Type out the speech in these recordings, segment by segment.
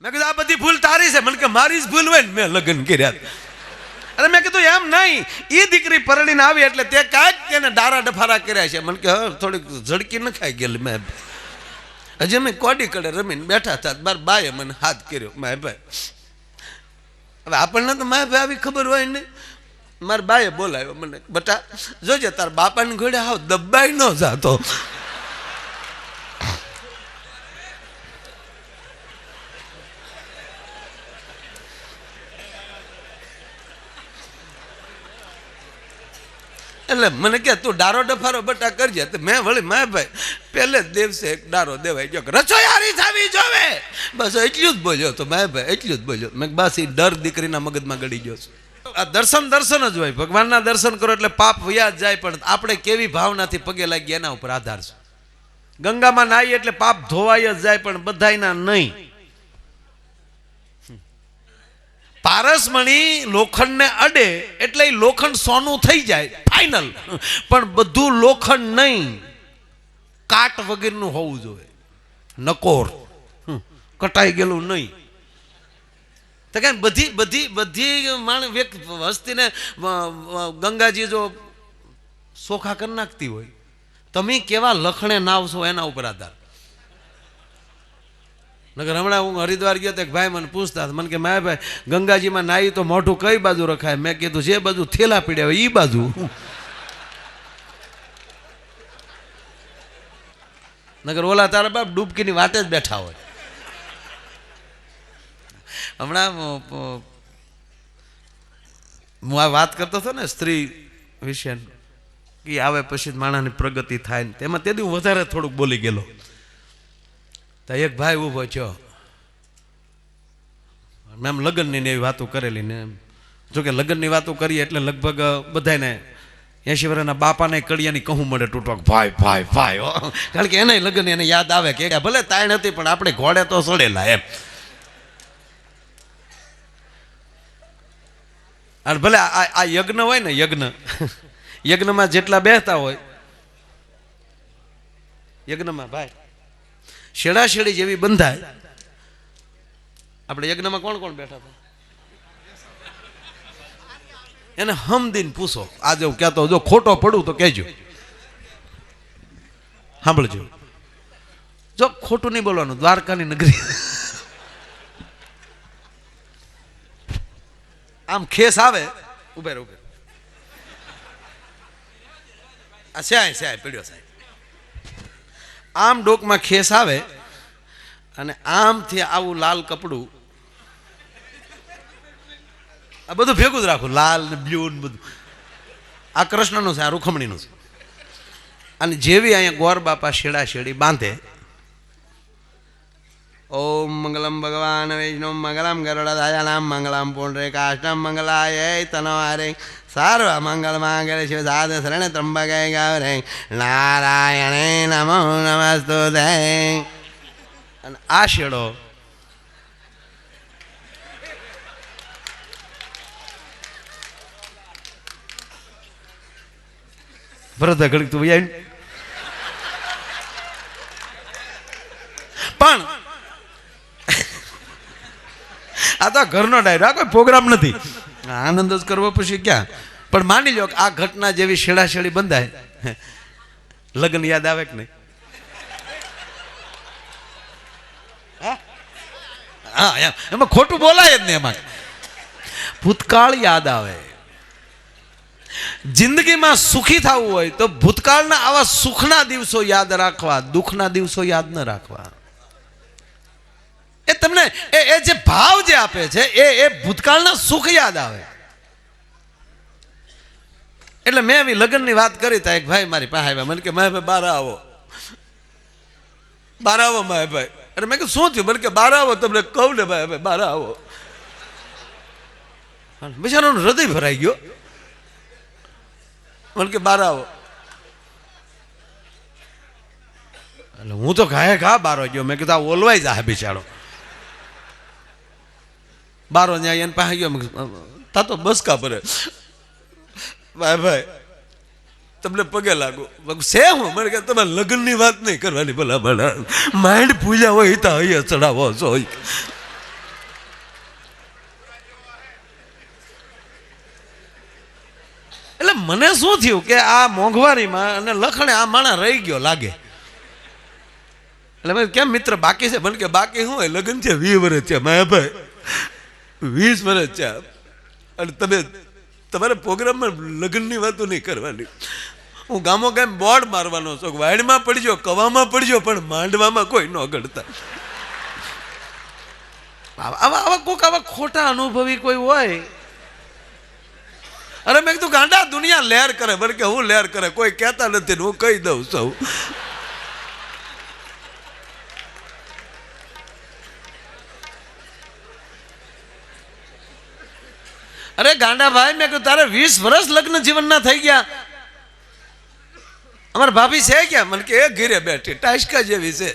મેં કીધું, આ બધી ભૂલ તારી છે. મને કે, મારી જ ભૂલ હોય ને. મેં લગ્ન કર્યા. અરે મેં કીધું, એમ નહીં. એ દીકરી પરણીને આવી એટલે તે કાંઈક તેને ડારા ડફારા કર્યા છે. મને કે હવે થોડીક ઝડકી ન ખાઈ ગયેલી મેં હજી અમે કોડી કડે રમીને બેઠા હતા. બાર બાએ મને હાથ કર્યો. માય ભાઈ, હવે આપણને તો માય ભાઈ આવી ખબર હોય ને. મારા બાએ બોલાવ્યો મને, બટા, જોજે તાર બાપાને ઘોડે હાવ દબાઈ ન જાતો. એટલે મને કે, તું ડારો ડફારો બટા કરજે. તો મેં વળી માય ભાઈ પહેલે જ દિવસે એક ડારો દેવાઈ ગયો કે, રસોઈયારી થવી જોવે. બસ એટલું જ બોલ્યો તો માય ભાઈ, એટલું જ બોલ્યો. મેં બસ એ ડર દીકરીના મગજમાં ગળી ગયો છું. આ દર્શન દર્શન જ હોય. ભગવાનના દર્શન કરો એટલે પાપ વ્યાજ જાય, પણ આપણે કેવી ભાવનાથી પગે લાગીએ એના ઉપર આધાર છે. ગંગામાં નાહીએ એટલે પાપ ધોવાય જ જાય, પણ બધાયના નહીં. પારસમણી લોખંડને અડે એટલે એ લોખંડ સોનું થઈ જાય ફાઇનલ પણ બધું લોખંડ નહીં. કાટ વગેરેનું હોવું જોઈએ. નકોર. કટાઈ ગયેલું નહીં. તો કે બધી બધી બધી માણ વ્યક્તિ અ, ગંગાજી જો સોખા કરી નાખતી હોય તમે કેવા લખણે નાવશો એના ઉપર આધાર? નગર હમણાં હું હરિદ્વાર ગયો તો ભાઈ મને પૂછતા મને કે, માય ભાઈ, ગંગાજીમાં નાહી તો મોઢું કઈ બાજુ રખાય? મેં કીધું, જે બાજુ થેલા પીડ્યા હોય એ બાજુ. નગર ઓલા તારા બાપ ડૂબકીની વાતે જ બેઠા હોય. હમણાં હું આ વાત કરતો હતો ને સ્ત્રી વિશે કે આવે પછી માણસની પ્રગતિ થાય ને. તેમાં તેથી હું વધારે થોડુંક બોલી ગયેલો. તો એક ભાઈ ઊભો થયો. મેમ લગ્નની ને એવી વાતો કરેલી ને જોકે લગ્નની વાતો કરીએ એટલે લગભગ બધાને એસી વર્ષના બાપાને કડિયાની કહું મળે તૂટવા ભાઈ ભાઈ ભાઈ. કારણ કે એને લગ્ન એને યાદ આવે કે ભલે તાણ હતી પણ આપણે ઘોડે તો સડેલા એમ. અને ભલે આ યજ્ઞ હોય ને, યજ્ઞ. યજ્ઞમાં જેટલા બેહતા હોય, યજ્ઞમાં ભાઈ. શેડા શેડી જેવી બંધાય. આપણે યજ્ઞમાં કોણ કોણ બેઠા હતા? એને હમદીન પૂછો. આજે હું કહેતો જો ખોટો પડું તો કહેજો. સાંભળજો. જો ખોટું નહીં બોલવાનું, દ્વારકાની નગરી. આમ ખેસ આવે. ઉભે ઉભે. આ સ્યાય સ્યાય, પીડ્યો સાહેબ. આમ ડોકમાં ખેસ આવે અને આમથી આવું લાલ કપડું. આ બધું ભેગું જ રાખું, લાલ ને બ્લુ ને બધું. આ કૃષ્ણનું છે, આ રૂખમણીનું છે. અને જેવી અહીંયા ગોર બાપા શેડા શેડી બાંધે, ઓમ મંગલમ ભગવાન, વૈષ્ણવ મંગલમ ગરુડધાયાનામ મંગલમ પુંડરે કાષ્ટમ મંગલાય, તનવારે સર્વ મંગલ માંગલ શિવ સાધ શરણ ત્રંબકે ગૌરે. નારાયણે નમો નમસ્તુ દે અને આ શેડો. ભરત ઘડક તું ભાઈ પણ આ તો ઘરનો ડાયરો આ કોઈ પ્રોગ્રામ નથી. આનંદ જ કરવો પછી ક્યાં? પણ માની લો કે આ ઘટના જેવી શેડા શેડી બંધાય. લગ્ન યાદ આવે કે નહીં? હા? એમાં. ખોટું બોલાય જ નહીં એમાં. ભૂતકાળ યાદ આવે. જિંદગીમાં સુખી થવું હોય તો ભૂતકાળના આવા સુખના દિવસો યાદ રાખવા, દુઃખના દિવસો યાદ ન રાખવા. એ તમને એ જે ભાવ જે આપે છે, એ એ ભૂતકાળના સુખ યાદ આવે. એટલે મેં એવી લગ્નની વાત કરી તા, એક ભાઈ મારી પાસે આવ્યા. મને કે ભાઈ બાર આવો. બાર આવો માય ભાઈ અરે મેં કીધું, શું થયું? મને કે બાર આવો, તમને કહું ને ભાઈ ભાઈ બાર આવો બિચારાનું હૃદય ભરાઈ ગયો. મને કે બાર આવો. એટલે હું તો ઘાએ ઘા બારો ગયો. મેં કીધું, આ ઓલવાઈ જા બિચારો. બારો ત્યાં એને પાસે ગયો. મેં તા તો બસ કા ભરે. ભાઈ ભાઈ. તમને પગે લાગો. છે હું મને કે તમે લગ્નની વાત નહીં કરવાની ભલા ભલા માઇન્ડ પૂજા હોય તો અહીંયા ચડાવો છો. એટલે મને શું થયું કે આ મોંઘવારીમાં અને લખણે આ માણા રહી ગયો લાગે. એટલે મેં કેમ મિત્ર, બાકી છે? મને કે, બાકી શું હોય? લગ્ન છે, વીસ વર્ષ છે. મારા ભાઈ, વીસ વર્ષ છે. અને તમે તમારે પ્રોગ્રામમાં લગ્નની વાતો નહીં કરવાની. હું ગામો ગામ બોર્ડ મારવાનો છું. વાડમાં પડજો, કવામાં પડજો, પણ માંડવામાં કોઈ ન ગણતા. આવા આવા કોઈક આવા ખોટા અનુભવી કોઈ હોય. અરે મેં કીધું ગાંડા દુનિયા લહેર કરે. બરકે હું લહેર કરે? કોઈ કહેતા નથી હું કહી દઉં સૌ અરે ગાંડાભાઈ મેં કીધું, તારે વીસ વર્ષ લગ્ન જીવનના થઈ ગયા. અમારા ભાભી છે ક્યાં? મને કે, એ ઘીરે બેઠી ટાઈસકા જેવી છે.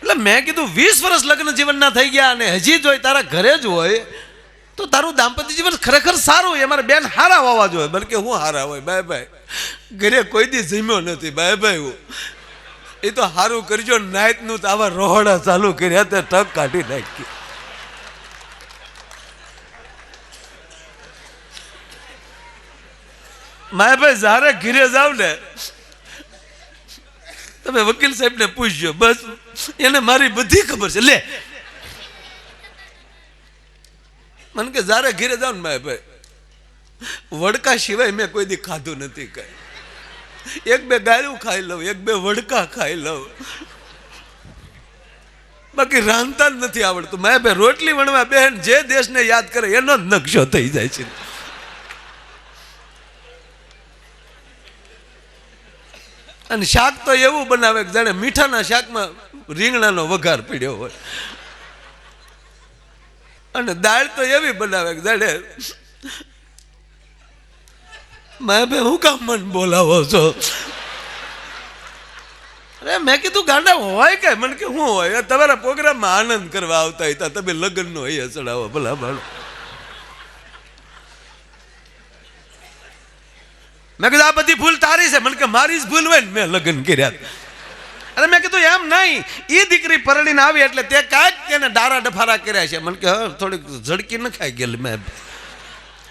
એટલે મેં કીધું, વીસ વર્ષ લગ્ન જીવનના થઈ ગયા અને હજી જોઈ તારા ઘરે જ હોય, તો તારું દાંપત્ય જીવન ખરેખર સારું હોય, અમારે બેન હારા હોવા જોઈએ. બલકે હું હારા હોય? બાય ભાઈ ઘરે કોઈ દી જમ્યો નથી, બાય ભાઈ હું. એ તો સારું કરજો, નાઈટનું તો આવા રોહડા ચાલુ કર્યા, તે ટક કાઢી નાખી. માયાભાઈ જ્યારે ઘીરે જાવ ને, તમે વકીલ સાહેબને પૂછજો, બસ, એને મારી બધી ખબર છે. લે. મને કે જ્યારે ઘીરે જાવ ને માયાભાઈ વડકા સિવાય મેં કોઈ દી ખાધું નથી કઈ. એક બે ગાયું ખાઈ લઉં, એક બે વડકા ખાઈ લઉં. બાકી રાંધતા જ નથી આવડતું. માયાભાઈ રોટલી વણવા બેન જે દેશને યાદ કરે એનો જ નકશો થઈ જાય છે. અને શાક તો એવું બનાવે કે જાણે મીઠાના શાકમાં રીંગણાનો વઘાર પીડ્યો હોય. અને દાળ તો એવી બનાવે કે જાણે મેં હું કામ મન બોલાવો છો? અરે, મેં કીધું, ગાંડા હોય કે? મને કે શું હોય. તમારા પ્રોગ્રામમાં આનંદ કરવા આવતા હતા તમે લગ્નનો અહીંયા ચડાવો, ભલા ભાડો મેં કીધું, આ બધી ભૂલ તારી છે. મને કે, મારી જ ભૂલ હોય ને. મેં લગ્ન કર્યા. અરે મેં કીધું, એમ નહીં એ દીકરી પરણીને આવી એટલે તે કાંઈક તેને ડારા ડફારા કર્યા છે. મને કે, હા, થોડીક ઝડકી ન ખાઈ ગયેલી મેં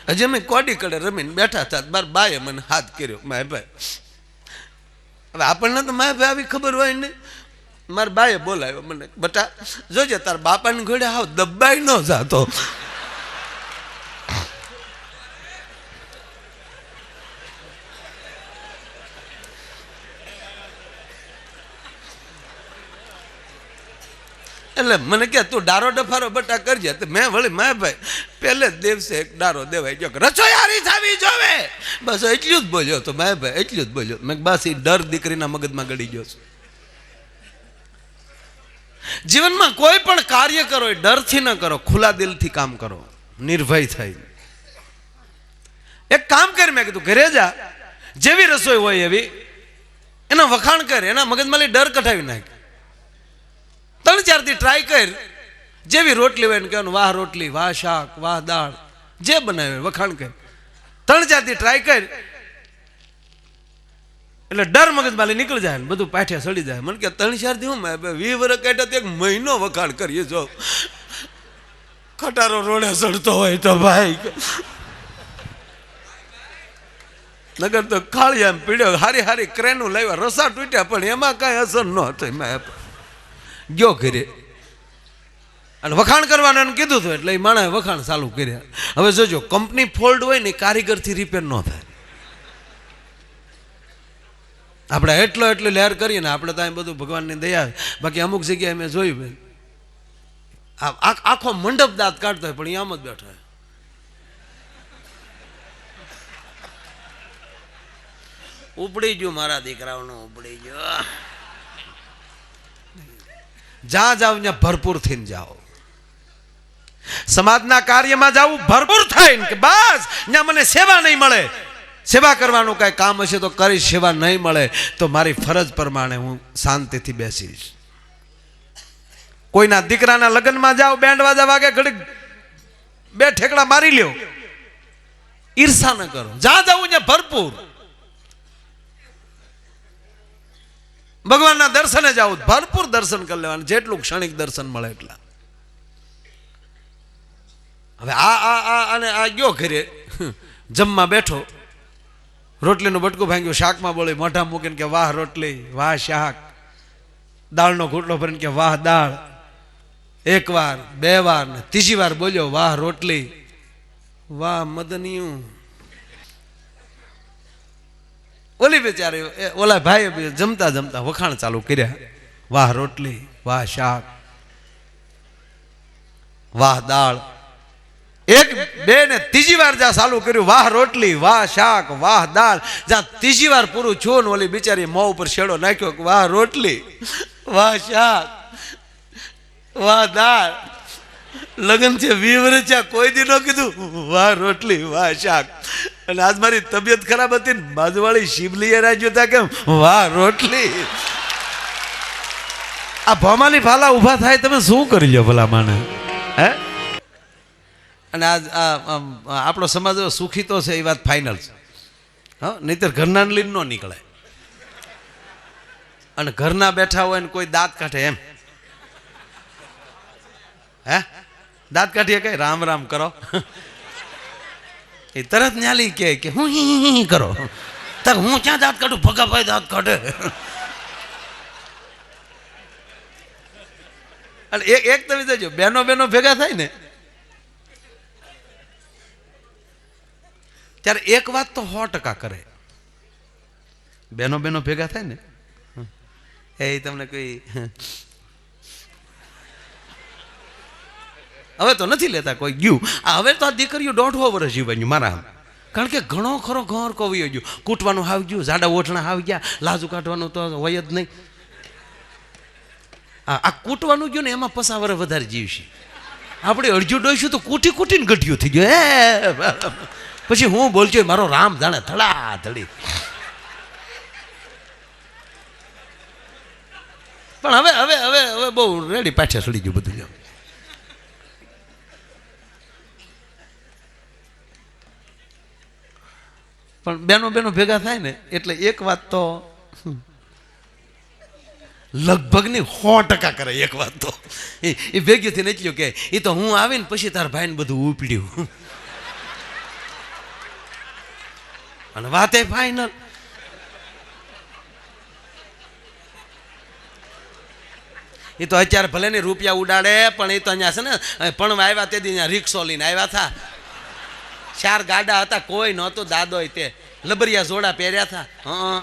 હજી અમે કોડી કડે રમીને બેઠા હતા બાર બાએ મને હાથ કર્યો માય ભાઈ, હવે આપણને તો માય ભાઈ આવી ખબર હોય ને. મારા બાએ બોલાવ્યો મને, બટા, જોજે, તાર બાપાને ઘોડે હાવ દબાઈ ન જાતો. એટલે મને કે, તું ડારો ડફારો બટા કરજે. તો મેં વળી મા ભાઈ પહેલે દિવસે એક ડારો દેવાઈ ગયો કે, રસોઈયારી થવી જોવે. બસ એટલું જ બોલ્યો તો મેં ભાઈ, એટલું જ બોલ્યો. મેં બસ એ ડર દીકરીના મગજમાં ગળી ગયો છું. જીવનમાં કોઈ પણ કાર્ય કરો એ ડરથી ન કરો, ખુલ્લા દિલથી કામ કરો. નિર્ભય થઈ એક કામ કરી, મેં કીધું, ઘરે જા. જેવી રસોઈ હોય એવી, એના વખાણ કર, એના મગજમાં ડર કઢાવી નાખ. ત્રણ ચારથી ટ્રાય કર. જેવી રોટલી હોય ને કહેવાનું, વાહ રોટલી, વાહ શાક, વાહ દાળ. જે બનાવે વખાણ કર. ત્રણ ચારથી ટ્રાય કર. એટલે ડર મગજમાં લઈ નીકળી જાય ને બધું પાઠ્યા સડી જાય. મને કે ત્રણ ચારથી હું વી વર્ષ કાઢ્યા તો એક મહિનો વખાણ કરીએ જો. ખટારો રોડે સડતો હોય તો ભાઈ. નગર તો ખાળી એમ પીડ્યો. હારી હારી ક્રેનું લાવ્યા. રસા તૂટ્યા પણ એમાં કાંઈ અસર ન થઈ. મેં ગયો ઘરે. અને વખાણ કરવાનું કીધું હતું એટલે એ માણસે વખાણ ચાલુ કર્યા. હવે જોજો કંપની ફોલ્ડ હોય ને કારીગરથી રિપેર ન થાય. આપણે એટલો એટલો લહેર કરીએ ને આપણે તો અહીં બધું ભગવાનની દયા બાકી અમુક જગ્યાએ મેં જોયું બેન. આખો મંડપ દાંત કાઢતો હોય, પણ એ આમ જ બેઠો હોય. ઉપડી ગયું મારા દીકરાઓનું, ઉપડી ગયું. જ્યાં જાઓ ત્યાં ભરપૂર થઈને જાઓ. સમાજના કાર્યમાં જાવું ભરપૂર થઈને કે બસ ત્યાં મને સેવા નહીં મળે. સેવા કરવાનું કાંઈ કામ હશે તો કરી, સેવા નહીં મળે તો મારી ફરજ પ્રમાણે હું શાંતિથી બેસીશ. કોઈના દીકરાના લગ્નમાં જાઓ બેન્ડ વાજા વાગે ઘડીક બે ઠેકડા મારી લ્યો. ઈર્ષા ન કરો. જ્યાં જવું ત્યાં ભરપૂર. ભગવાનના દર્શને આવું ભરપૂર દર્શન કરી લેવાનું, જેટલું ક્ષણિક દર્શન મળે એટલા. હવે આ આ આ અને આ ગયો ઘરે, જમવા બેઠો, રોટલીનું બટકું ભાંગ્યું, શાકમાં બોલી મોઢા મૂકીને કે વાહ રોટલી, વાહ શાક, દાળનો ઘૂંટલો ભરીને કે વાહ દાળ એક વાર બે વાર, ને ત્રીજી વાર બોલ્યો, વાહ રોટલી, વાહ મદનિયું. ઓલી બેચારી ઓલા ભાઈ જમતા જમતા વખાણ ચાલુ કર્યા. વાહ રોટલી, વાહ શાક, વાહ દાળ. એક બે ને ત્રીજી વાર જ્યાં ચાલુ કર્યું, વાહ રોટલી, વાહ શાક, વાહ દાળ, જ્યાં ત્રીજી વાર પૂરું છું ને ઓલી બિચારી મોં ઉપર શેડો નાખ્યો વાહ રોટલી, વાહ શાક, વાહ દાળ. લગ્ન છે વિવર છે કોઈ દી કીધું, વાહ રોટલી, વાહ શાક. અને આજ મારી તબિયત ખરાબ હતી ને બાજુવાળી શિવલીએ રાજ્યો હતા કેમ? વાહ, રોટલી. આ ભમાલી ફાલા ઊભા થાય તમે શું કરી લો ભલા માને હે? અને આજ આપણો સમાજ સુખી તો છે, એ વાત ફાઇનલ છે. હા, નહીતર ઘરના લીન ન નીકળે. અને ઘરના બેઠા હોય ને કોઈ દાંત કાઢે એમ. હે? દાંત કાઢીએ કઈ રામ રામ કરો. એ તરત ન્યાલી કે કે હું હી કરો. તક હું ક્યાં દાંત કાઢું? ભગાભાઈ દાંત કાઢે. અને એક એક તમે જજો, બેનો બેનો ભેગા થાય ને, ત્યારે એક વાત તો સો ટકા કરે. બેનો બેનો ભેગા થાય ને, એ તમને કોઈ હવે તો નથી લેતા કોઈ. ગયું. હવે તો આ દીકરીઓ દોઢો વર્ષ જીવવાનું મારા કારણ કે ઘણો ખરો ઘર કવિયો ગયું. કૂટવાનું હાવ ગયું જાડા ઓઠણા હાવ ગયા, લાજુ કાઢવાનું તો હોય જ નહીં. આ કૂટવાનું ગયું ને એમાં પસા વર્ષ વધારે જીવશે. આપણે અડજું ડોઈશું તો કૂટી કૂટીને ગઢિયું થઈ ગયું. હે પછી હું બોલજો મારો રામ જાણે ધડા ધડી પણ હવે હવે હવે હવે બહુ રેડી પાછા સડી ગયું બધું. પણ બેનો બેનો ભેગા થાય ને, એટલે એક વાત તો લગભગની સો ટકા કરે એક વાત તો. એ ભેગી થઈને એટલું કે એ તો હું આવીને પછી તારા ભાઈને બધું ઉપડ્યું. અને વાતે ફાઈનલ એ તો અત્યારે ભલે ને રૂપિયા ઉડાડે, પણ એ તો અહીંયા છે ને પણ આવ્યા તે અહીંયા રિક્ષો લઈને આવ્યા હતા ચાર ગાડા હતા, કોઈ નહોતું, દાદોય તે લબરિયા જોડા પહેર્યા હતા. હં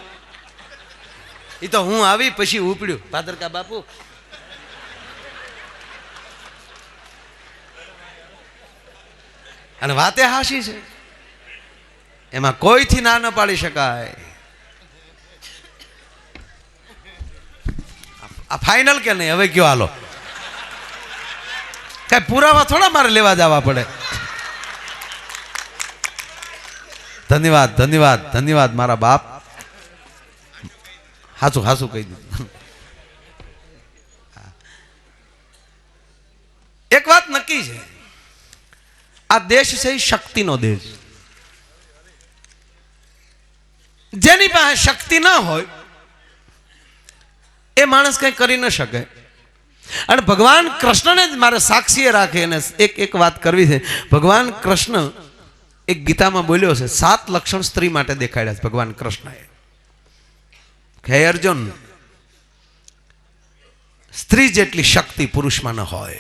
એ તો હું આવી, પછી ઉપડ્યું. ભાદરકા બાપુ. અને વાતે હાસી છે. એમાં કોઈથી ના ન પાડી શકાય. આ ફાઇનલ કે નહીં? હવે કયો હાલો? કઈ પુરાવા થોડા મારે લેવા જવા પડે. ધન્યવાદ ધન્યવાદ ધન્યવાદ મારા બાપ. હાચું હાચું કહી દીધું. એક વાત નક્કી છે. આ દેશ છે શક્તિનો દેશ. જેની પાસે શક્તિ ના હોય, એ માણસ કંઈ કરી ન શકે. અને ભગવાન કૃષ્ણને જ મારે સાક્ષીએ રાખે અને એક એક વાત કરવી છે. ભગવાન કૃષ્ણ એક ગીતામાં બોલ્યો છે, સાત લક્ષણ સ્ત્રી માટે દેખાડ્યા છે ભગવાન કૃષ્ણએ. હે અર્જુન, સ્ત્રી જેટલી શક્તિ પુરુષમાં ન હોય.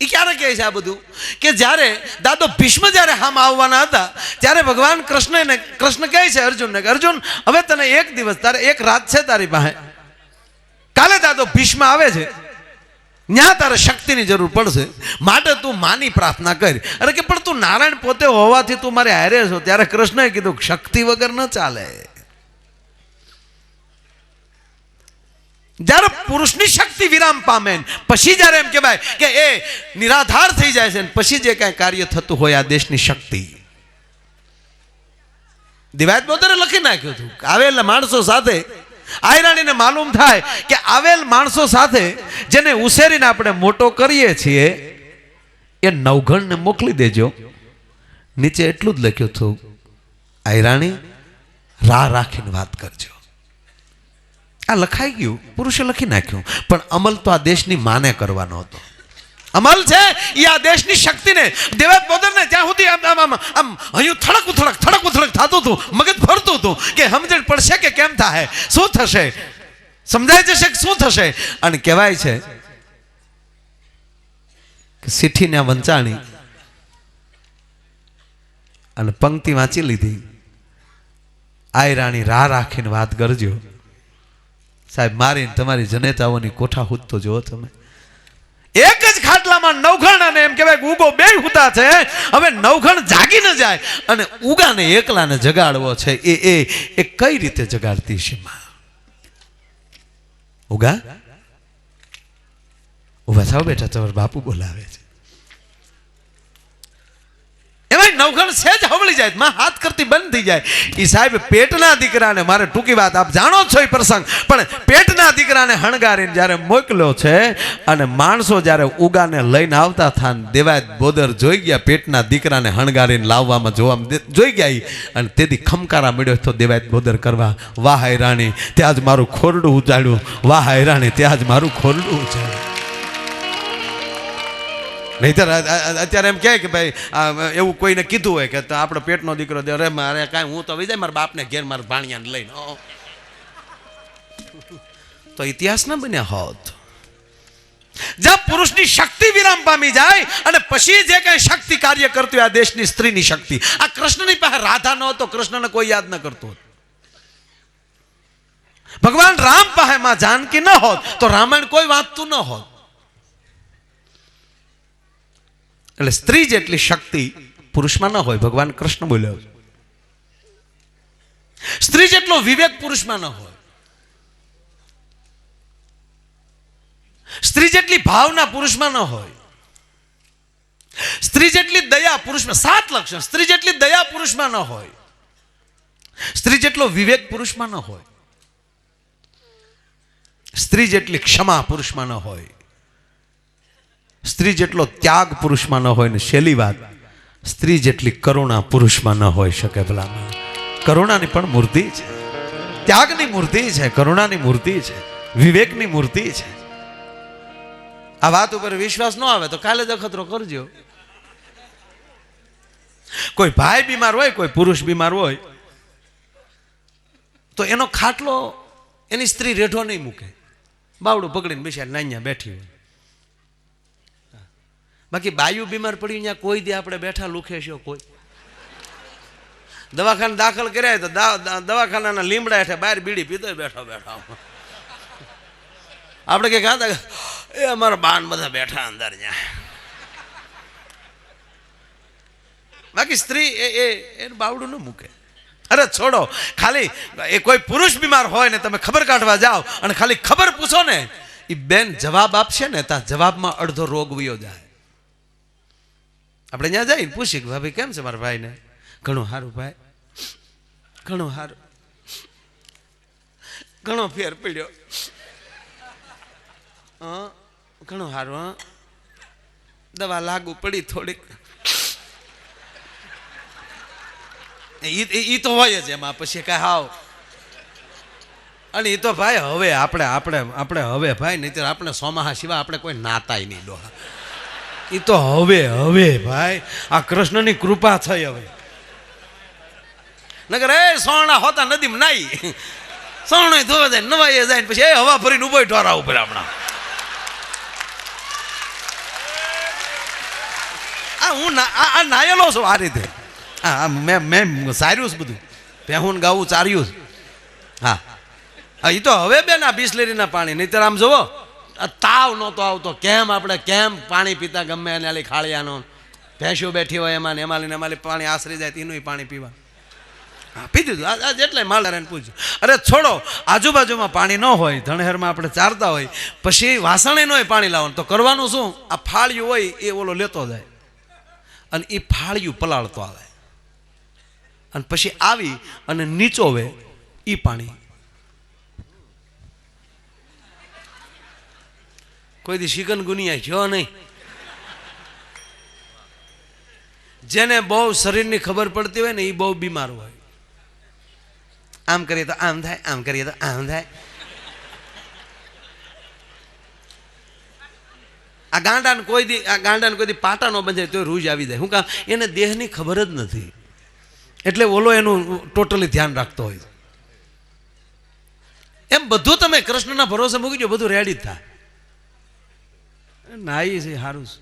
એ ક્યારે કહે છે આ બધું? કે જ્યારે દાદો ભીષ્મ જ્યારે હામ આવવાના હતા, ત્યારે ભગવાન કૃષ્ણને કૃષ્ણ કહે છે અર્જુનને કે, અર્જુન, હવે તને એક દિવસ, તારે એક રાત છે તારી પાસે. કાલે દાદો ભીષ્મ આવે છે ત્યાં તારે શક્તિની જરૂર પડશે. માટે તું માની પ્રાર્થના કરી. અરે કે પણ તું નારાયણ પોતે હોવાથી તું મારે હારે છો. ત્યારે કૃષ્ણએ કીધું, શક્તિ વગર ન ચાલે. જ્યારે પુરુષની શક્તિ વિરામ પામે પછી જ્યારે એમ કહેવાય કે એ નિરાધાર થઈ જાય છે પછી જે કાંઈ કાર્ય થતું હોય આ દેશની શક્તિ. દિવાયત બોતરે લખી નાખ્યું હતું. આવેલા માણસો સાથે આયરાણીને માલુમ થાય કે આવેલ માણસો સાથે જેને ઉછેરીને આપણે મોટો કરીએ છીએ, એ નવઘણને મોકલી દેજો. નીચે એટલું જ લખ્યું હતું, આયરાણી, રાહ રાખીને વાત કરજો. આ લખાઈ ગયું, પુરુષે લખી નાખ્યું, પણ અમલ તો આ દેશની માને કરવાનો હતો. અમલ છે એ આ દેશની શક્તિને દેવાત બોદરને ત્યાં સુધી આમ આમ આમ અહીંયું હયું થડક ઉથડક થડક ઉથડક થતું હતું, મગજ ફરતું હતું, કે સમજણ પડશે કે કેમ થાય શું થશે? સમજાય જશે કે શું થશે? અને કહેવાય છે કે સીઠીને વંચાણી અને પંક્તિ વાંચી લીધી. આયરાણી રાહ રાખીને વાત કરજો. સાહેબ, મારીને તમારી જનેતાઓની કોઠા હૂદતો જુઓ તમે. એક જ ખાટલામાં નવઘણ અને એમ કહેવાય કે ઉગો બે હુતા છે. હવે નવઘણ ન જાય અને ઉગાને એકલાને જગાડવો છે. એ એ એ કઈ રીતે જગાડતી છે માં? ઉગા ઊભા થાવ બેટા, તમારા બાપુ બોલાવે છે. નવઘણ હવળી જાય, માં હાથ કરતી બંધ થઈ જાય. એ સાહેબ પેટના દીકરાને મારે ટૂંકી વાત આપ જાણો છો એ પ્રસંગ. પણ પેટના દીકરાને હણગારીને જ્યારે મોકલ્યો છે અને માણસો જ્યારે ઉગાને લઈને આવતા થાન દેવાય બોદર જોઈ ગયા પેટના દીકરાને હણગારીને લાવવામાં જોવા જોઈ ગયા. અને તેથી ખમકારા મળ્યો તો દેવાયત બોદર કરવા, વાહ રાણી, ત્યાં જ મારું ખોરડું ઉજાડ્યું. વાહ રાણી, ત્યાં જ મારું ખોરડું ઉજાડ્યું. નહીતર અત્યારે એમ કહે કે ભાઈ એવું કોઈને કીધું હોય કે આપણો પેટનો દીકરો દે, અરે મારે કાંઈ, હું તો વિજય મારા બાપને ઘેર, મારા ભાણિયાને લઈને. તો ઇતિહાસ ના બન્યા હોત. જ્યાં પુરુષની શક્તિ વિરામ પામી જાય અને પછી જે કઈ શક્તિ કાર્ય કરતી હોય, આ દેશની સ્ત્રીની શક્તિ. આ કૃષ્ણની પાસે રાધા ન હતો, કૃષ્ણને કોઈ યાદ ન કરતો હોત. ભગવાન રામ પાસે માં જાનકી ન હોત, તો રામાયણ કોઈ વાંચતું ન હોત. એટલે સ્ત્રી જેટલી શક્તિ પુરુષમાં ન હોય, ભગવાન કૃષ્ણ બોલ્યો સ્ત્રી જેટલો વિવેક પુરુષમાં ન હોય. સ્ત્રી જેટલી ભાવના પુરુષમાં ન હોય. સ્ત્રી જેટલી દયા પુરુષમાં, સાત લક્ષણ, સ્ત્રી જેટલી દયા પુરુષમાં ન હોય. સ્ત્રી જેટલો વિવેક પુરુષમાં ન હોય. સ્ત્રી જેટલી ક્ષમા પુરુષમાં ન હોય. સ્ત્રી જેટલો ત્યાગ પુરુષમાં ન હોય ને છેલ્લી વાત, સ્ત્રી જેટલી કરુણા પુરુષમાં ન હોઈ શકે ભલામાં કરુણાની પણ મૂર્તિ છે. ત્યાગની મૂર્તિ છે, કરુણાની મૂર્તિ છે, વિવેકની મૂર્તિ છે. આ વાત ઉપર વિશ્વાસ ન આવે તો કાલે દખતરો કરજો. કોઈ ભાઈ બીમાર હોય, કોઈ પુરુષ બીમાર હોય, તો એનો ખાટલો એની સ્ત્રી રેઢો નહીં મૂકે. બાવડું પકડીને બેસ્યા નાન્યા બેઠી હોય. બાકી બાયુ બીમાર પડી ત્યાં કોઈ દી આપણે બેઠા લુખે છો કોઈ. દવાખાને દાખલ કર્યા તો દવાખાનાના લીમડા હેઠે બહાર બીડી પીતો બેઠો બેઠો આપણે કે કે, એ અમારા બાન બધા બેઠા અંદર ત્યાં બાકી સ્ત્રી એ એ બાવડું ન મૂકે. અરે છોડો ખાલી એ કોઈ પુરુષ બીમાર હોય ને તમે ખબર કાઢવા જાઓ અને ખાલી ખબર પૂછો ને એ બેન જવાબ આપશે ને ત્યાં જવાબમાં અડધો રોગ વયો જાય. આપણે ત્યાં જઈને પૂછી કે, ભાભી, કેમ છે મારા ભાઈને? ઘણું સારું ભાઈ. ઘણું સારું. ઘણો ફેર પડ્યો. ઘણું સારું, હા. દવા લાગુ પડી થોડીક. ઈ તો હોય જ એમાં, પછી કાંઈ હાવ. અને એ તો ભાઈ, હવે આપણે આપણે આપણે હવે ભાઈ નહીં આપણે સોમાહા સિવાય આપણે કોઈ નાતાય નહીં ડોહા. એ તો હવે હવે ભાઈ. આ કૃષ્ણની કૃપા થઈ હવે. નગર એ સોણા હોતા નદીમાં નાઈ. સોણો ધોવા જાય નવાઈ જાય પછી એ હવા ફરીને ઊભો ઢોરા ઉપર આપણા આ હું આ આ નાયેલો છું આ રીતે. હા આ મેં મેં સાર્યું છે બધું. પહેવું ને ગાવું ચાર્યું હા. હા એ તો હવે બે ના બિસ્લેરીના પાણી, નહીતર આમ આ તાવ નહોતો આવતો. કેમ આપણે કેમ પાણી પીતા ગમે એને આલી ખાળિયાનો? ભેંસો બેઠી હોય એમાં એમાં લઈને એમાં પાણી આશરી જાય તેનું પાણી પીવા. હા, પી દીધું. આ એટલે માલધારાને પૂછ્યું. અરે છોડો, આજુબાજુમાં પાણી ન હોય ધણહેરમાં આપણે ચારતા હોય, પછી વાસણે ન હોય પાણી લાવવાનું. તો કરવાનું શું? આ ફાળિયું હોય એ ઓલો લેતો જાય. અને એ ફાળિયું પલાળતો આવે. અને પછી આવી અને નીચોવે એ પાણી કોઈ દી શિકન ગુનિયા થયો નહીં. જેને બહુ શરીરની ખબર પડતી હોય ને એ બહુ બીમાર હોય. આમ કરીએ તો આમ થાય, આમ કરીએ તો આમ થાય. આ ગાંડાને કોઈ દી આ ગાંડાને કોઈ દી પાટા ન બંધાય તો રૂજ આવી જાય. હું કામ એને દેહની ખબર જ નથી. એટલે ઓલો એનું ટોટલી ધ્યાન રાખતો હોય. એમ બધું તમે કૃષ્ણના ભરોસે મૂકી દો બધું રેડી જ થાય. નાઈ છે સારું છે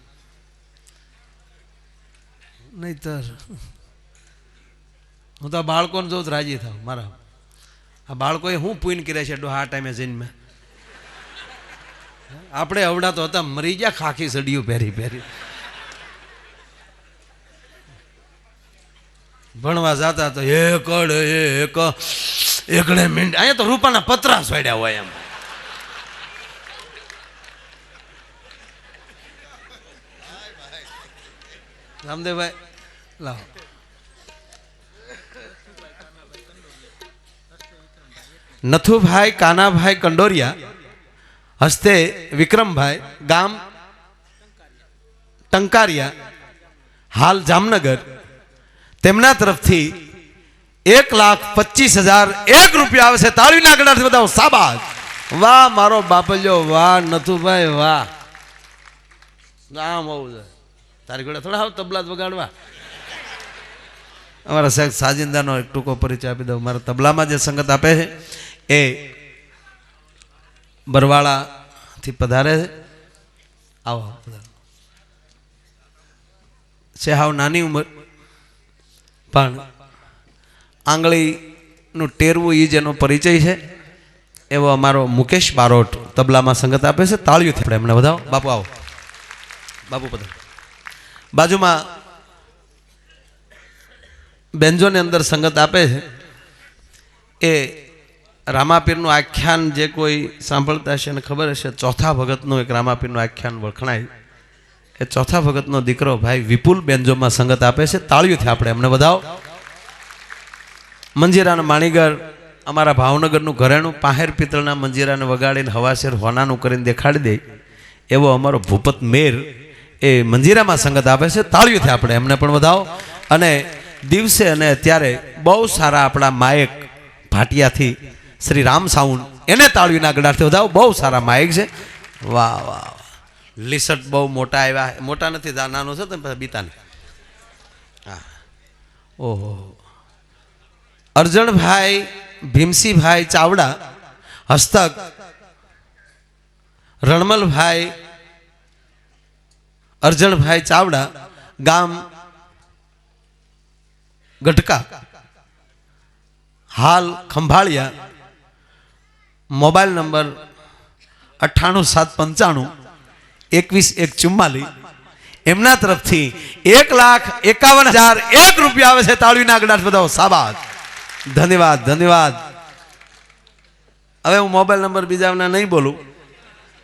નહીતર હું તો બાળકોને જોઉં રાજી થાવ મારા. આ બાળકોએ હું પૂન કર્યા છે આ ટાઈમે જઈને આપણે અવડા તો હતા, મરી ગયા, ખાખી સડિયું પહેરી પહેરી. ભણવા જતા તો એક એકડે મિનિટ. અહીંયા તો રૂપાના પતરા સોડ્યા હોય એમ. રામદેવભાઈ, લાવો. નથુભાઈ કાનાભાઈ કંડોરિયા, હસ્તે વિક્રમભાઈ, ગામ ટંકારિયા, હાલ જામનગર. તેમના તરફથી એક લાખ પચીસ હજાર એક રૂપિયા આવે છે. તાળીના ગણાથી બધા સાબા વાહ, મારો બાપલ્યો, વાહ, નથુભાઈ, વાહ. આમ આવું છે તારી ઘોડે થોડા આવ તબલા વગાડવા. અમારા સાહેબ સાજિંદાનો એક ટૂંકો પરિચય આપી દઉં. મારા તબલામાં જે સંગત આપે છે, એ બરવાળાથી પધારે છે. આવો. છે હાવ નાની ઉંમર, પણ આંગળીનું ટેરવું એ જેનો પરિચય છે. એવો અમારો મુકેશ બારોટ તબલામાં સંગત આપે છે. તાળીઓથી આપણે એમને વધાવો. બાપુ, આવો. બાપુ, પધારો. બાજુમાં બેન્જોની અંદર સંગત આપે છે. એ રામાપીરનું આખ્યાન જે કોઈ સાંભળતા હશે અને ખબર હશે, ચોથા ભગતનું એક રામાપીરનું આખ્યાન વખણાય. એ ચોથા ભગતનો દીકરો ભાઈ વિપુલ બેન્જોમાં સંગત આપે છે. તાળીઓથી આપણે એમને વધાવો. મંજીરાના માણીગર અમારા ભાવનગરનું ઘરેણું પાહેર પિત્તળના મંજીરાને વગાડીને હવાશેર હોનાનું કરીને દેખાડી દે. એવો અમારો ભૂપત મેર એ મંજીરામાં સંગત આપે છે, તાળીઓથી આપણે એમને પણ વધાવો. અને દિવસે અને અત્યારે બહુ સારા આપણા માયક ભાટિયાથી શ્રી રામ સાઉન્ડ, એને તાળીઓના ગડાથી વધાવો. બહુ સારા માયક છે. વાહ વાહ લીસટ બહુ મોટા આવ્યા. મોટા નથી નાનો છે, તમે બીતાને હા. ઓહો. અર્જણભાઈ, ભીમસીભાઈ ચાવડા, હસ્તક, રણમલભાઈ અરજણભાઈ ચાવડા, ગામ ગઢકા. હાલ ખંભાળિયા, મોબાઈલ નંબર અઠ્ઠાણું સાત પંચાણું, એકવીસ એક ચુમ્માલી એમના તરફથી એક લાખ એકાવન હજાર એક રૂપિયા આવે છે તાળીના ગડાટ બધાઓ. સાબાદ. ધન્યવાદ ધન્યવાદ. હવે હું મોબાઈલ નંબર બીજાના નહીં બોલું,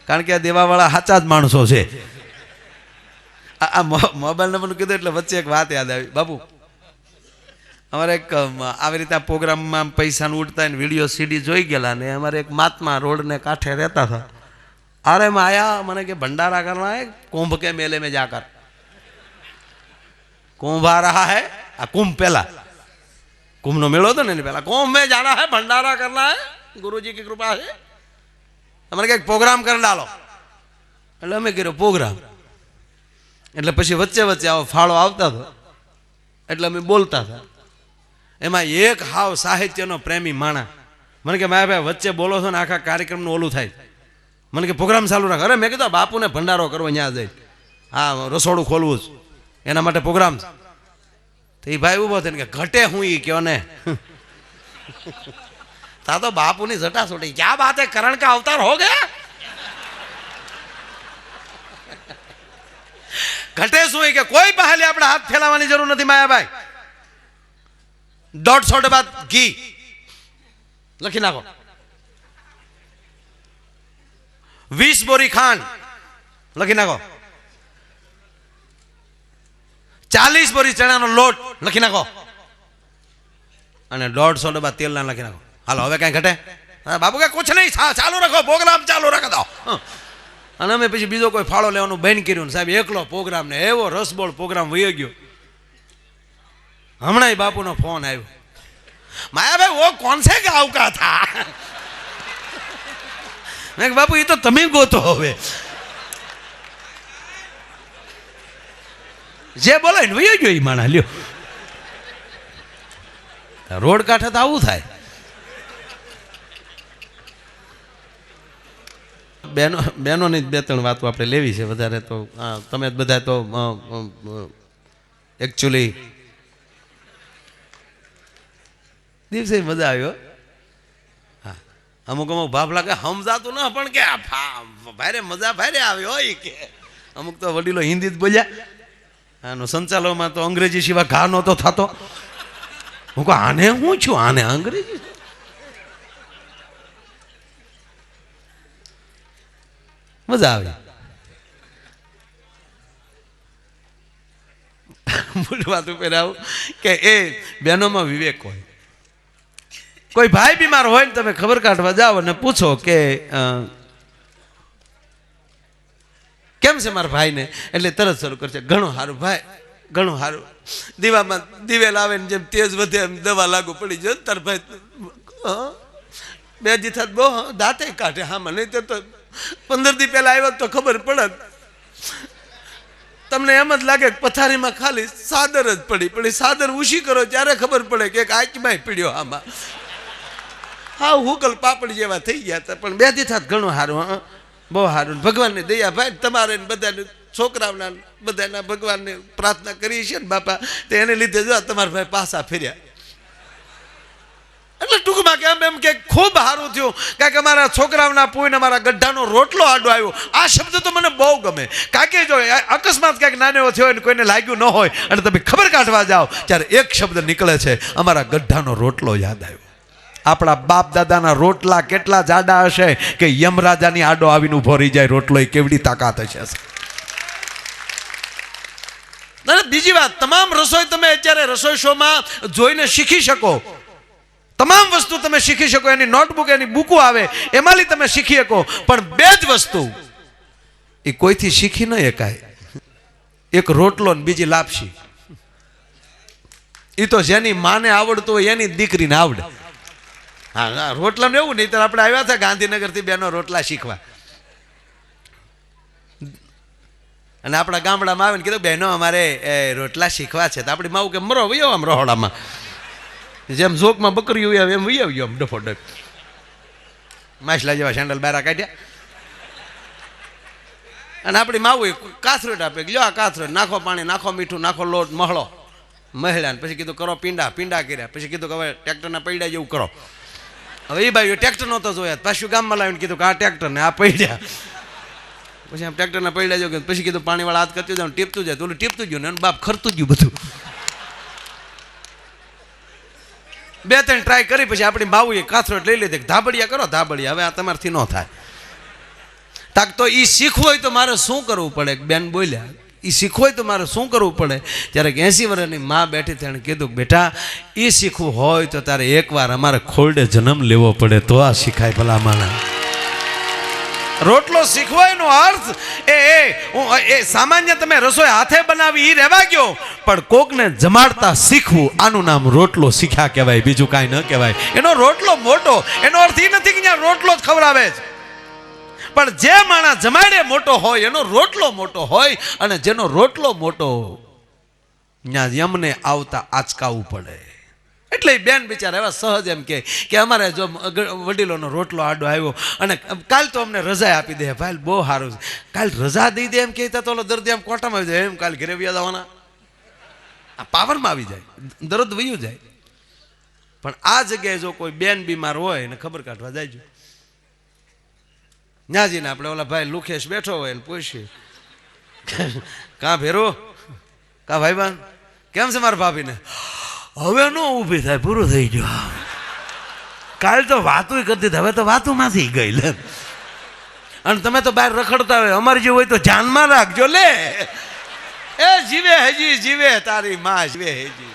કારણ કે આ દેવાવાળા સાચા જ માણસો છે. આ મોબાઈલ નંબર કીધું એટલે વચ્ચે એક વાત યાદ આવી. બાપુ, અમારે એક આવી રીતના પ્રોગ્રામમાં પૈસાનું ઉડતા ને વીડિયો સીડી જોઈ ગયેલા ને અમારે એક માતમાં રોડને કાંઠે રહેતા હતા. અરે માયા મને કે ભંડારા કરના હે કુંભ કે મેલે મેં જાકર કુંભ આ રહા હે, આ કુંભ પહેલા કુંભનો મેળો હતો ને એની પહેલા કુંભ મેં જાણા હે, ભંડારા કરના હે, ગુરુજી કી કૃપા હે. અમારે કંઈક પ્રોગ્રામ કરી ડાલો. એટલે અમે કર્યો પ્રોગ્રામ. એટલે પછી વચ્ચે વચ્ચે આવો ફાળો આવતા હતો એટલે અમે બોલતા હતા. એમાં એક હાવ સાહિત્યનો પ્રેમી માણા. મને કે, માયા ભાઈ, વચ્ચે બોલો છો ને આખા કાર્યક્રમનું ઓલું થાય. મને કે, પ્રોગ્રામ ચાલુ રાખ. અરે, મેં કીધું બાપુને ભંડારો કરવો ત્યાં જઈ હા, રસોડું ખોલવું જ એના માટે પ્રોગ્રામ તો એ ભાઈ ઊભો થઈને કે, ઘટે હું એ કયો ને? તા તો બાપુની જટા છોટી ક્યાં બાતે કરણ કા અવતાર હો ગયા? ઘટે શું કે કોઈ પહેલે આપણે હાથ ફેલાવાની જરૂર નથી માયાભાઈ. દોઢસો ડબ્બા ઘી. લખી નાખો. વીસ બોરી ખાંડ. લખી નાખો. ચાલીસ બોરી ચણાનો લોટ. લખી નાખો. અને દોઢસો ડબ્બા તેલના લખી નાખો. હાલો, હવે કાંઈ ઘટે? બાબુ બાપુ કે, કુછ નહીં ચાલુ રાખો, પ્રોગ્રામ ચાલુ રાખો. દો. અને અમે પછી બીજો કોઈ ફાળો લેવાનું બંધ કર્યું સાહેબ, એકલો પ્રોગ્રામ ને, એવો રસબોળ પ્રોગ્રામ વહી ગયો. હમણાં બાપુનો ફોન આવ્યો. માયાભાઈ વો કોણ છે કે આવકા થા? મેં બાપુ એ તો તમે ગોતો હવે. જે બોલે ને વયો ગયો એ માણા લ્યો. રોડ કાંઠે તો આવું થાય. બહેનોની જ બે ત્રણ વાતો આપણે લેવી છે વધારે તો તમે બધા તો એકચ્યુઅલી દિવસે મજા આવ્યો હા. અમુક અમુક ભાપ લાગે, સમજાતું ન, પણ કે ભારે મજા ભારે આવ્યો હોય કે. અમુક તો વડીલો હિન્દી જ બોલ્યા. આનો સંચાલનમાં તો અંગ્રેજી સિવાય ઘા નહોતો થતો. હું કહું, આને હું છું? આને અંગ્રેજી? મજા આવે. મૂળ વાત ઉપર આવું કે એ બહેનોમાં વિવેક હોય. કોઈ ભાઈ બીમાર હોય ને તમે ખબર કાઢવા જાઓ અને પૂછો કે કેમ છે મારા ભાઈને? એટલે તરત શરૂ કરશે, ઘણું સારું ભાઈ, ઘણું સારું. દીવામાં દિવેલ આવે ને જેમ તેજ વધે એમ દવા લાગુ પડી જાય તાર ભાઈ બે જીથા બહુ દાંતે કાઢે હા મને તો પંદર દી પહેલા આવ્યા તો ખબર પડત તમને એમ જ લાગે પથારીમાં ખાલી સાદર જ પડી. પણ એ સાદર ઉછી કરો ત્યારે ખબર પડે કે આંચમાં પીડ્યો આમાં. હા, હુકલ પાપડ જેવા થઈ ગયા હતા, પણ બે દી થાત ઘણું સારું બહુ સારું ભગવાનની દયા ભાઈ તમારે બધાને, છોકરાઓના બધાના ભગવાનને પ્રાર્થના કરી છે ને બાપા, તો એને લીધે જો તમારા ભાઈ પાછા ફેર્યા. એટલે ટૂંકમાં કે એમ એમ કે ખૂબ સારું થયું. કારણ કે અમારા છોકરાઓના પૂઈને અમારા ગઢાનો રોટલો આડો આવ્યો. આ શબ્દ તો મને બહુ ગમે. કારણ કે જો અકસ્માત ક્યાંક નાનો થયો હોય ને કોઈને લાગ્યું ન હોય અને તમે ખબર કાઢવા જાઓ, ત્યારે એક શબ્દ નીકળે છે, અમારા ગઢાનો રોટલો યાદ આવ્યો. આપણા બાપ દાદાના રોટલા કેટલા જાડા હશે કે યમરાજાની આડો આવીને ઊભો રહી જાય રોટલો એ કેવડી તાકાત હશે. બીજી વાત, તમામ રસોઈ તમે અત્યારે રસોઈ શોમાં જોઈને શીખી શકો. તમામ વસ્તુ તમે શીખી શકો, એની નોટબુક એની બુકો આવે એમાંથી તમે શીખી શકો. પણ બે જ વસ્તુ, એ કોઈથી શીખી ન એકાય એક રોટલો ને બીજી લાપસી એ તો જેની માને આવડતું હોય, એની દીકરીને આવડે. હા હા, રોટલામાં એવું નહીં તો આપણે આવ્યા હતા ગાંધીનગરથી બેનો રોટલા શીખવા. અને આપણા ગામડામાં આવીને કીધું, બહેનો, અમારે રોટલા શીખવા છે. તો આપણી માવું કે, મરો ભાઈ આમ રહોડામાં. જેમ ઝોકમાં બકરીઓ આવે એમ વહી આવ્યો આમ ડફો ડફ માછલા જેવા સેન્ડલ બારા કાઢ્યા. અને આપણી માવું કાથરોટ આપે. લ્યો આ કાથરોટ નાખો પાણી, નાખો મીઠું, નાખો લોટ, મહળો. મહિલા પછી કીધું કરો પીંડા પીંડા કર્યા. પછી કીધું કે હવે ટ્રેક્ટરના પૈડા જેવું કરો. હવે એ ભાઈ ટ્રેક્ટર નહોતો જોયા પાછું ગામમાં લાવીને કીધું કે આ ટ્રેક્ટર ને આ પૈડ્યા પછી આમ ટ્રેક્ટરના પૈડા જો પછી કીધું પાણીવાળા હાથ કરતું જાવ ટીપતું જાય. ઓલું ટીપતું ગયું ને બાપ ખરતું ગયું બધું. બે ત્રણ ટ્રાય કરી, પછી આપણી બાવુએ કાથરોટ લઈ લીધી. ધાબડિયા કરો ધાબડિયા હવે આ તમારથી ન થાય. તાક તો એ શીખવું હોય તો મારે શું કરવું પડે? બેન બોલ્યા એ શીખવું હોય તો મારે શું કરવું પડે? ત્યારે એંસી વર્ષની મા બેઠી તેણે કીધું, બેટા એ શીખવું હોય તો તારે એકવાર અમારે ખોરડે જન્મ લેવો પડે, તો આ શીખાય ભલા માણા રોટલો શીખવાયનો અર્થ એ એ સામાન્ય તમે રસોઈ હાથે બનાવી એ રહેવા ગયો. પણ કોકને જમાડતા શીખવું, આનું નામ રોટલો શીખ્યા કહેવાય, બીજું કાંઈ ન કહેવાય. એનો રોટલો મોટો, એનો અર્થ એ નથી કે ત્યાં રોટલો જ ખવડાવે છે પણ જે માણસ જમાડે મોટો હોય, એનો રોટલો મોટો હોય, અને જેનો રોટલો મોટો, ત્યાં યમને આવતા આચકાવવું પડે. એટલે બેન બિચારા એવા સહજ એમ કે કે અમારે જો વડીલોનો રોટલો આડો આવ્યો અને કાલ તો અમને રજા આપી દે, ભાઈ બહુ સારું છે. કાલ રજા દઈ દે એમ કહેતા તો દર્દી આમ કોટામાં આવી જાય, એમ કાલ ઘરે વ્યા જવાના. આ પાવરમાં આવી જાય, દર્દ વયું જાય. પણ આ જગ્યાએ જો કોઈ બેન બીમાર હોય એને ખબર કાઢવા જાય ન્યાજીને આપણે ઓલા ભાઈ લુખેશ બેઠો હોય ને પૂછીએ. કાં ભેરો? કા ભાઈ બાન કેમ છે મારા ભાભીને? હવે નો ઊભી થાય, પૂરું થઈ ગયું. કાલ તો વાતું કરતી હવે તો વાતુમાંથી ગઈ લે. અને તમે તો બહાર રખડતા હોય, અમારી જેવું હોય તો જાનમાં રાખજો, લે. એ જીવે હજી, જીવે તારી માં, જીવે હજી.